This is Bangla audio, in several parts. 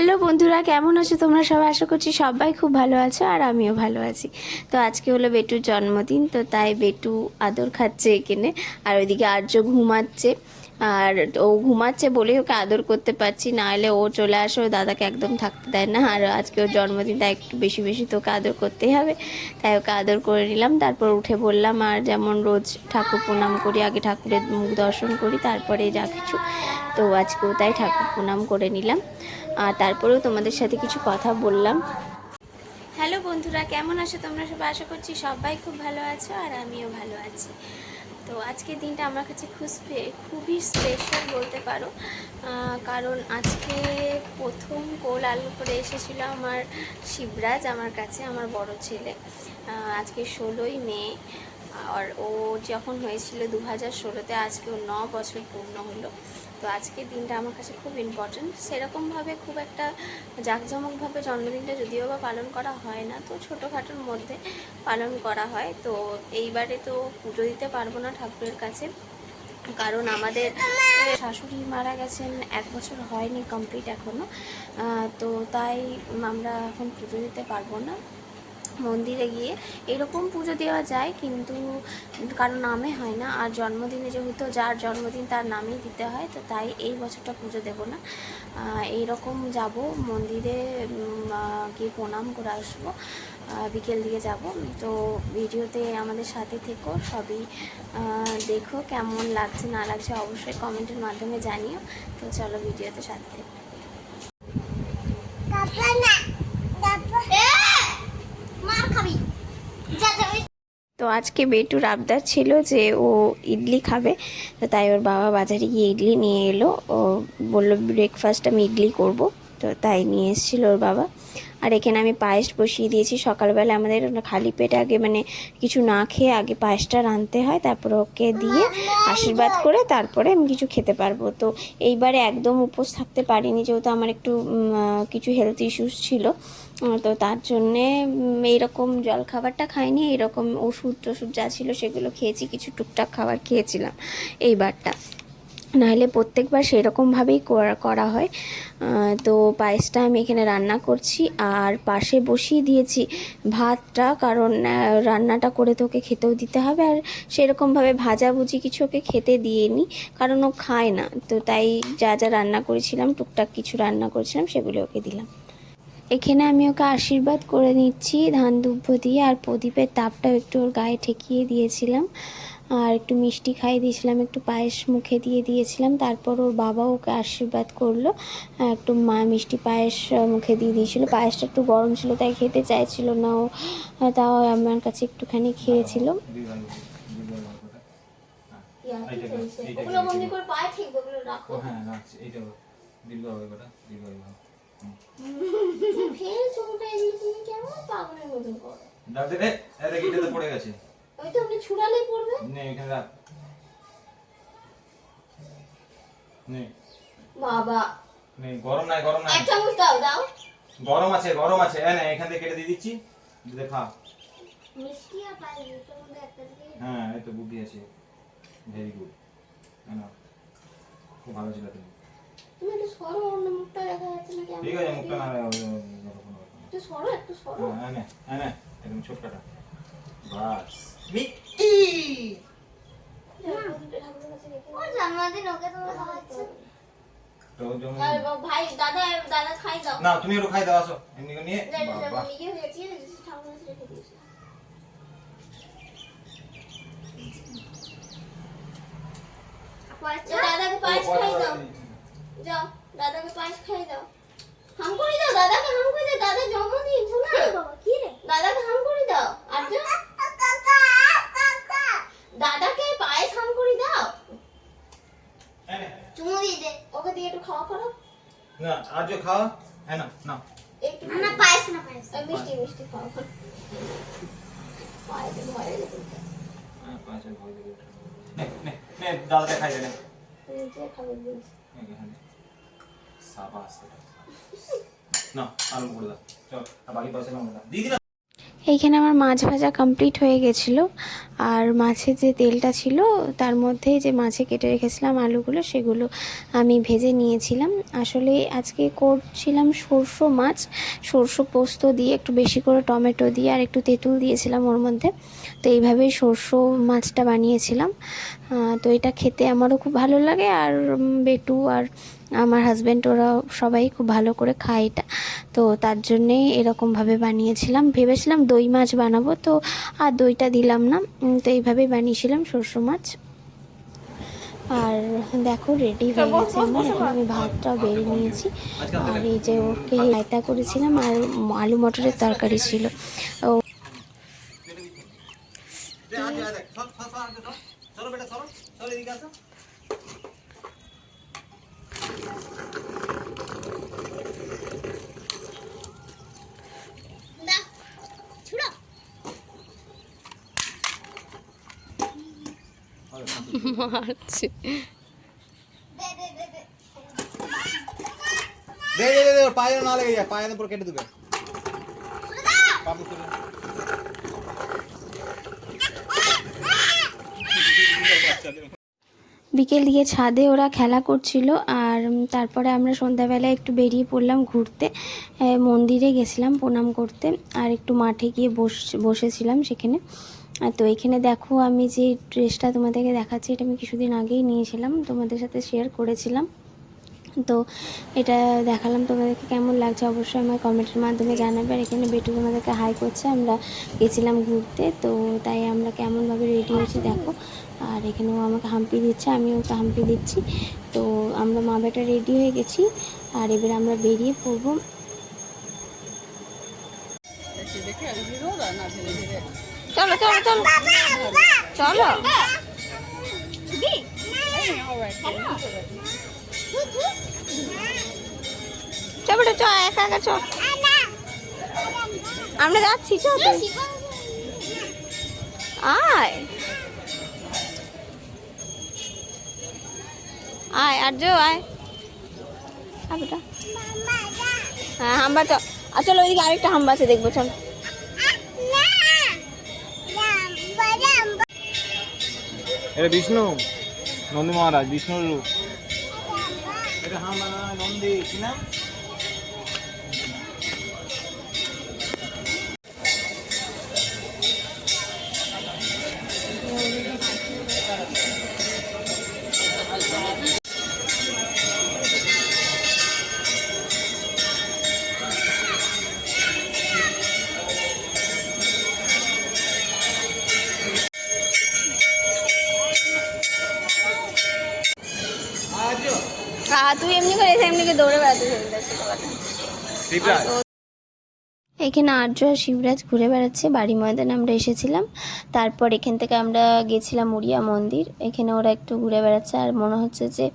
হ্যালো বন্ধুরা, কেমন আছো তোমরা? সবাই আশা করছি সবাই খুব ভালো আছো আর আমিও ভালো আছি। তো আজকে হলো বেটুর জন্মদিন, তো তাই বেটু আদর খাচ্ছে এখানে। আর ওইদিকে আর্য ঘুমাচ্ছে। আর ও ঘুমাচ্ছে বলেই ওকে আদর করতে পারছি, না হলে ও চলে আসে, ওর দাদাকে একদম থাকতে দেয় না। আর আজকে ওর জন্মদিন, তাই একটু বেশি বেশি তোকে আদর করতেই হবে। তাই ওকে আদর করে নিলাম, তারপর উঠে বললাম, আর যেমন রোজ ঠাকুর প্রণাম করি, আগে ঠাকুরের মুখ দর্শন করি, তারপরে যা কিছু। তো আজকেও তাই ঠাকুর প্রণাম করে নিলাম। আর তারপরেও তোমাদের সাথে কিছু কথা বললাম। হ্যালো বন্ধুরা, কেমন আছো তোমরা সবাই? আশা করছি সবাই খুব ভালো আছো, আর আমিও ভালো আছি। তো আজকে দিনটা আমার কাছে খুব স্পে- খুবই স্পেশাল বলতে পারো। কারণ আজকে প্রথম কোল আলু করে এসেছিল আমার শিবরাজ আমার কাছে, আমার বড় ছেলে। আজকে ষোলোই মে, আর ও যখন হয়েছিল দু হাজার ষোলোতে, আজকে ও ন বছর পূর্ণ হলো। তো আজকের দিনটা আমার কাছে খুব ইম্পর্ট্যান্ট সেরকমভাবে খুব একটা জাঁকজমকভাবে জন্মদিনটা যদিও বা পালন করা হয় না, তো ছোটোখাটোর মধ্যে পালন করা হয়। তো এইবারে তো পুজো দিতে পারব না ঠাকুরের কাছে, কারণ আমাদের শাশুড়ি মারা গেছেন, এক বছর হয়নি কমপ্লিট এখনও তো তাই আমরা এখন পুজো দিতে পারব না। মন্দিরে গিয়ে এরকম পুজো দেওয়া যায় কিন্তু কারও নামে হয় না। আর জন্মদিনে যেহেতু যার জন্মদিন তার নামেই দিতে হয় তো তাই এই বছরটা পুজো দেব না। আহ, এইরকম যাব মন্দিরে গিয়ে প্রণাম করে আসব। বিকেল দিকে যাব। তো ভিডিওতে আমাদের সাথে থেকো সবই দেখো কেমন লাগছে না লাগছে অবশ্যই কমেন্টের মাধ্যমে জানিও। তো চলো ভিডিওতে সাথে থেকো। আজকে বেটুর আবদার ছিল যে ও ইডলি খাবে, তো তাই ওর বাবা বাজারে গিয়ে ইডলি নিয়ে এলো। ও বলল ব্রেকফাস্ট আমি ইডলি করব। তো তাই নিয়ে এসেছিল ওর বাবা। আর এখানে আমি পায়েস বসিয়ে দিয়েছি। সকালবেলা আমাদের খালি পেটে আগে মানে কিছু না খেয়ে আগে পায়েসটা রাঁধতে হয়, তারপর ওকে দিয়ে আশীর্বাদ করে তারপরে আমি কিছু খেতে পারব। তো এইবারে একদম উপোস থাকতে পারিনি, যেহেতু আমার একটু কিছু হেলথ ইস্যুস ছিল। তো তার জন্যে এইরকম জল খাবারটা খাইনি, এইরকম ওষুধ টষুধ যা ছিল সেগুলো খেয়েছি, কিছু টুকটাক খাবার খেয়েছিলাম। এইবারটা। নাহলে প্রত্যেকবার সেরকমভাবেই করা হয়। তো পায়েসটা আমি এখানে রান্না করছি আর পাশে বসিয়ে দিয়েছি ভাতটা, কারণ রান্নাটা করে তো ওকে খেতেও দিতে হবে। আর সেরকমভাবে ভাজাভুজি কিছু ওকে খেতে দিইনি, কারণ ও খায় না। তো তাই যা যা রান্না করেছিলাম, টুকটাক কিছু রান্না করেছিলাম, সেগুলো ওকে দিলাম। এখানে আমি ওকে আশীর্বাদ করে নিচ্ছি ধান দুব্য দিয়ে, আর প্রদীপের তাপটাও একটু ওর গায়ে ঠেকিয়ে দিয়েছিলাম। আর একটু মিষ্টি খাইয়ে দিয়েছিলাম একটু পায়েস মুখে দিয়ে দিয়েছিলাম তারপর ওর বাবা ওকে আশীর্বাদ করল একটু মা মিষ্টি পায়েস মুখে দিয়ে দিয়েছিল। পায়েসটা একটু গরম ছিল তাই খেতে চাইছিল না ও তাও আমার কাছে একটুখানি খেয়েছিল। হ্যাঁ দাদা রে গিটাতে পড়ে গেছে। ওই তো আপনি ছুড়ালেই পড়বে। নে এখানে রাখ। নে। বাবা। নে গরম নাই গরম নাই। এক চামচ দাও দাও। গরম আছে গরম আছে। এখান থেকে কেটে দিয়ে দিচ্ছি। মিষ্টি আর হ্যাঁ এই তো বুদ্ধি আছে। ভেরি গুড না খুব ভালো ছিল তুমি তুমি একটু সরো অন্য মুখটা দেখা যাচ্ছে না ঠিক আছে মুখটা না। একটু সরো একটু সরো। হ্যাঁ নে হ্যাঁ একদম ছোটকাটা। বাস। মিষ্টি ওর জন্মদিন ওকে তোমার খাওয়াচ্ছে? ভাই দাদা দাদা খাই দাও। না তুমি একটু খাই দাও আসো। এমনি করে নিয়ে বাবা। দাদাকে পায়েস খাই দাও। যাও দাদাকে পায়েস খাই দাও। হাম করে দাও দাদাকে হাম করে দাও দাদা জন্মদিন শোনা বাবা কি রে? দাদাকে হাম করে দাও আর দাদাকে পায়েস হাম করে দাও হ্যাঁ। চুমু দিয়ে দে ওকে দিয়ে একটু খাওয়া করো। না যে খাওয়া হ্যাঁ না না একটু না পায়েস না পায়েস। মিষ্টি মিষ্টি খাওয়া করো পায়েসে ভয় লেগে হ্যাঁ, পাঁচের ভয় লেগে। নে নে নে দাদাটা খাই দে নে। খাবে এখানে সাবাস এইখানে আমার মাছ ভাজা কমপ্লিট হয়ে গেছিল, আর মাছের যে তেলটা ছিল, তার মধ্যে যে মাছে কেটে রেখেছিলাম আলুগুলো, সেগুলো আমি ভেজে নিয়েছিলাম। আসলে আজকে করছিলাম সরষে মাছ, সরষে পোস্ত দিয়ে, একটু বেশি করে টমেটো দিয়ে, আর একটু তেঁতুল দিয়েছিলাম ওর মধ্যে। তো এইভাবেই সরষে মাছটা বানিয়েছিলাম। তো এটা খেতে আমারও খুব ভালো লাগে, আর বেটু আর আমার হাজব্যান্ড ওরা সবাই খুব ভালো করে খায় এটা। তো তার জন্যেই এরকমভাবে বানিয়েছিলাম। ভেবেছিলাম দই মাছ বানাবো তো আর দইটা দিলাম না। তো এইভাবেই বানিয়েছিলাম সরষে মাছ। আর দেখো রেডি হয়ে গেছে আমার। এখন আমি ভাতটাও বেড়ে নিয়েছি। আর এই যে ওকে রায়তা করেছিলাম আর আলু মটরের তরকারি ছিল। ও দা মারছে দে দে দে পায়ে না লেগে যায় পায়ে যেন কেটে দেবে। বিকেল দিয়ে ছাদে ওরা খেলা করছিল আর তারপরে আমরা সন্ধ্যাবেলায় একটু বেরিয়ে পড়লাম ঘুরতে। মন্দিরে গেছিলাম প্রণাম করতে আর একটু মাঠে গিয়ে বস বসেছিলাম সেখানে। তো এখানে দেখো আমি যে ড্রেসটা তোমাদেরকে দেখাচ্ছি, এটা আমি কিছুদিন আগেই নিয়েছিলাম, তোমাদের সাথে শেয়ার করেছিলাম। তো এটা দেখালাম তোমাদেরকে কেমন লাগছে, অবশ্যই আমার কমেন্টের মাধ্যমে জানাবে। আর এখানে বেটু তোমাদেরকে হাই করছে, আমরা গেছিলাম ঘুরতে, তো তাই আমরা কেমনভাবে রেডি হয়েছি দেখো। আর এখানে ও আমাকে হাম্পি দিচ্ছে, আমিও ওকে হাম্পি দিচ্ছি। তো আমরা মা বেটা রেডি হয়ে গেছি, আর এবার আমরা বেরিয়ে পড়ব। চলো চলো চলো। চলো। চল চ একা একা চ আমরা যাচ্ছি চ তুই। আয়। আয় আর্য আয়। আয় বেটা হ্যাঁ হাম্বা চ। আর চলো ওইদিকে আরেকটা হাম্বা আছে দেখব চল। এটা বিষ্ণু। নন্দী মহারাজ বিষ্ণুর রূপ। এটা হাম নন্দী কি নাম? এখানে আর্য আর শিবরাজ ঘুরে বেড়াচ্ছে, বাড়ি ময়দানে আমরা এসেছিলাম। তারপর এখান থেকে আমরা গেছিলাম উড়িয়া মন্দির। এখানে ওরা একটু ঘুরে বেড়াচ্ছে আর মনে হচ্ছে যে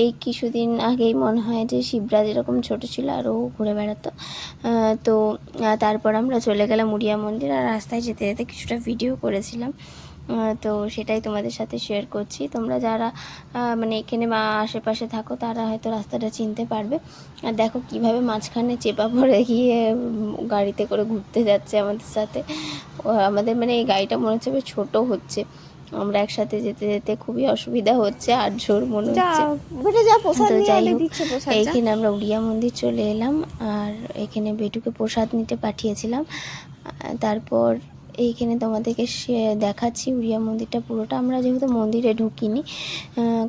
এই কিছুদিন আগেই মনে হয় যে শিবরাজ এরকম ছোট ছিল আর ও ঘুরে বেড়াতো। তো তারপর আমরা চলে গেলাম উড়িয়া মন্দির আর রাস্তায় যেতে যেতে কিছুটা ভিডিও করেছিলাম। তো সেটাই তোমাদের সাথে শেয়ার করছি। তোমরা যারা মানে এখানে বা আশেপাশে থাকো তারা হয়তো রাস্তাটা চিনতে পারবে। আর দেখো কীভাবে মাঝখানে চেপা পড়ে গিয়ে গাড়িতে করে ঘুরতে যাচ্ছে আমাদের সাথে। ও আমাদের মানে এই গাড়িটা মনে হচ্ছে বেশ ছোট হচ্ছে। আমরা একসাথে যেতে যেতে খুবই অসুবিধা হচ্ছে আর জোর মনে হচ্ছে। তো যাই হোক। এইখানে আমরা উড়িয়া মন্দির চলে এলাম আর এখানে বেটুকে প্রসাদ নিতে পাঠিয়েছিলাম। তারপর এইখানে তোমাদেরকে সে- দেখাচ্ছি। উড়িয়া মন্দিরটা পুরোটা। আমরা যেহেতু মন্দিরে ঢুকিনি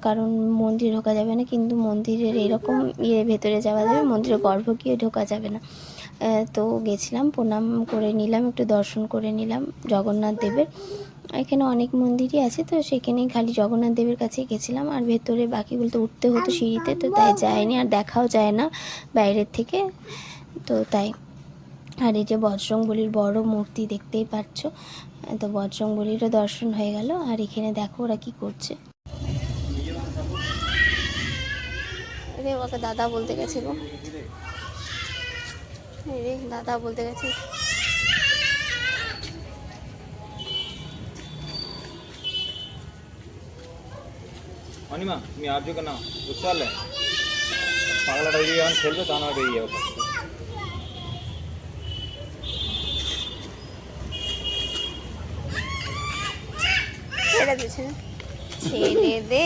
কারণ মন্দির ঢোকা যাবে না, কিন্তু মন্দিরের এরকম ইয়ে ভেতরে যাওয়া যাবে, মন্দিরের গর্ভ গিয়ে ঢোকা যাবে না। তো গেছিলাম, প্রণাম করে নিলাম, একটু দর্শন করে নিলাম জগন্নাথ দেবের। এখানে অনেক মন্দিরই আছে, তো সেখানেই খালি জগন্নাথ দেবের কাছে গেছিলাম। আর ভেতরে বাকিগুলো তো উঠতে হতো সিঁড়িতে, তো তাই যায়নি, আর দেখাও যায় না বাইরের থেকে। তো তাই। আর এই যে বজরং বলির বড় মূর্তি দেখতেই পাচ্ছ তো বজরং বলিরও দর্শন হয়ে গেল আর এখানে দেখো ওরা কি করছে। রে ওকে দাদা বলতে গেছে গো রে দাদা বলতে গেছে। অনিমা তুমি আর্যকে নাও বুঝতে পারলে পাগলাটা ওইদিকে যখন খেলবে তখন আর বেরিয়ে যাবে। ছেড়ে ছেড়ে দে।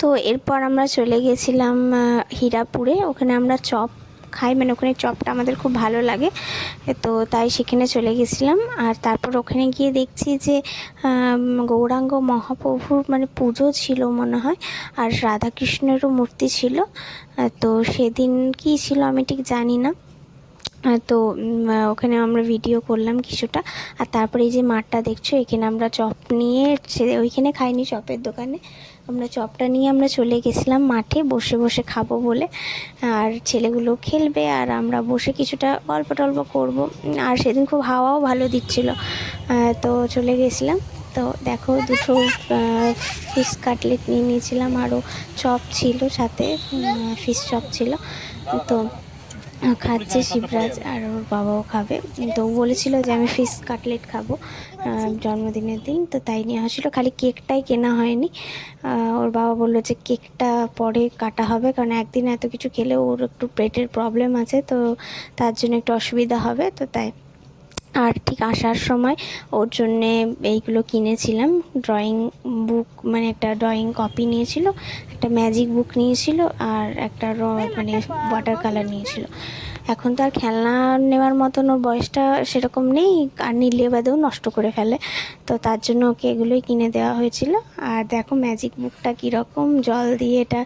তো এরপর আমরা চলে গেছিলাম হীরাপুরে। ওখানে আমরা চপ খাই মানে ওখানে চপটা আমাদের খুব ভালো লাগে। তো তাই সেখানে চলে গেছিলাম। আর তারপর ওখানে গিয়ে দেখছি যে গৌরাঙ্গ মহাপ্রভুর মানে পুজো ছিল মনে হয়, আর রাধাকৃষ্ণেরও মূর্তি ছিল। তো সেদিন কি ছিল আমি ঠিক জানি না। তো ওখানে আমরা ভিডিও করলাম কিছুটা। আর তারপরে এই যে মাঠটা দেখছ, এখানে আমরা চপ নিয়ে ওইখানে খাইনি চপের দোকানে। আমরা চপটা নিয়ে আমরা চলে গেছিলাম মাঠে, বসে বসে খাব বলে। আর ছেলেগুলো খেলবে আর আমরা বসে কিছুটা গল্প টল্প করব। আর সেদিন খুব হাওয়াও ভালো দিচ্ছিল। তো চলে গেছিলাম। তো দেখো দুটো ফিশ কাটলেট নিয়ে নিয়েছিলাম। আরও চপ ছিল সাথে ফিশ চপ ছিল। তো খাচ্ছে শিবরাজ আর ওর বাবাও খাবে। তো বলেছিল যে আমি ফিশ কাটলেট খাব জন্মদিনের দিন। তো তাই নিয়ে হয়েছিল খালি কেকটাই কেনা হয়নি। ওর বাবা বলল যে কেকটা পরে কাটা হবে, কারণ একদিন এত কিছু খেলে ওর একটু পেটের প্রবলেম আছে, তো তার জন্য একটু অসুবিধা হবে। তো তাই আর ঠিক আসার সময় ওর জন্যে এইগুলো কিনেছিলাম। ড্রয়িং বুক মানে একটা ড্রয়িং কপি নিয়েছিল, একটা ম্যাজিক বুক নিয়েছিল, আর একটা র মানে ওয়াটার কালার নিয়েছিল। এখন তো আর খেলনা নেওয়ার মতন ওর বয়সটা সেরকম নেই আর নিলে বাদেও নষ্ট করে ফেলে। তো তার জন্য ওকে এগুলোই কিনে দেওয়া হয়েছিল। আর দেখো ম্যাজিক বুকটা কীরকম জল দিয়ে এটা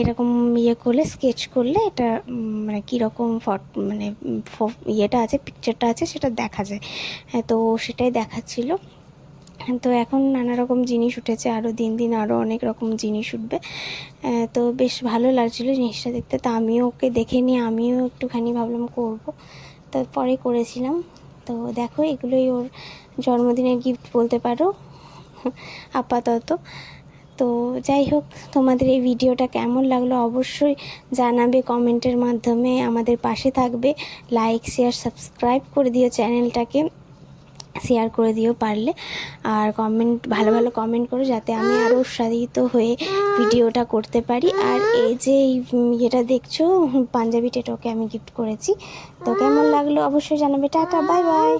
এরকম ইয়ে করলে স্কেচ করলে এটা মানে কীরকম ফট মানে ইয়েটা আছে পিকচারটা আছে সেটা দেখা যায়। হ্যাঁ, তো সেটাই দেখাচ্ছিল। তো এখন নানা রকম জিনিস উঠেছে আরও দিন দিন আরও অনেক রকম জিনিস উঠবে। তো বেশ ভালো লাগছিল জিনিসটা দেখতে। তো আমিও ওকে দেখে নিয়ে আমিও একটুখানি ভাবলাম করব। তারপরে করেছিলাম। তো দেখো, এগুলোই ওর জন্মদিনের গিফট বলতে পারো, আপাতত। তো যাই হোক, তোমাদের এই ভিডিওটা কেমন লাগল অবশ্যই জানাবে কমেন্টের মাধ্যমে। আমাদের পাশে থাকবে। লাইক শেয়ার সাবস্ক্রাইব করে দিও চ্যানেলটাকে। শেয়ার করে দিও পারলে। আর কমেন্ট ভালো ভালো কমেন্ট করো যাতে আমি আরও উৎসাহিত হয়ে ভিডিওটা করতে পারি। আর এই যে ইয়েটা দেখছ, পাঞ্জাবি টেটোকে আমি গিফট করেছি, তো কেমন লাগল অবশ্যই জানাবে। Tata bye bye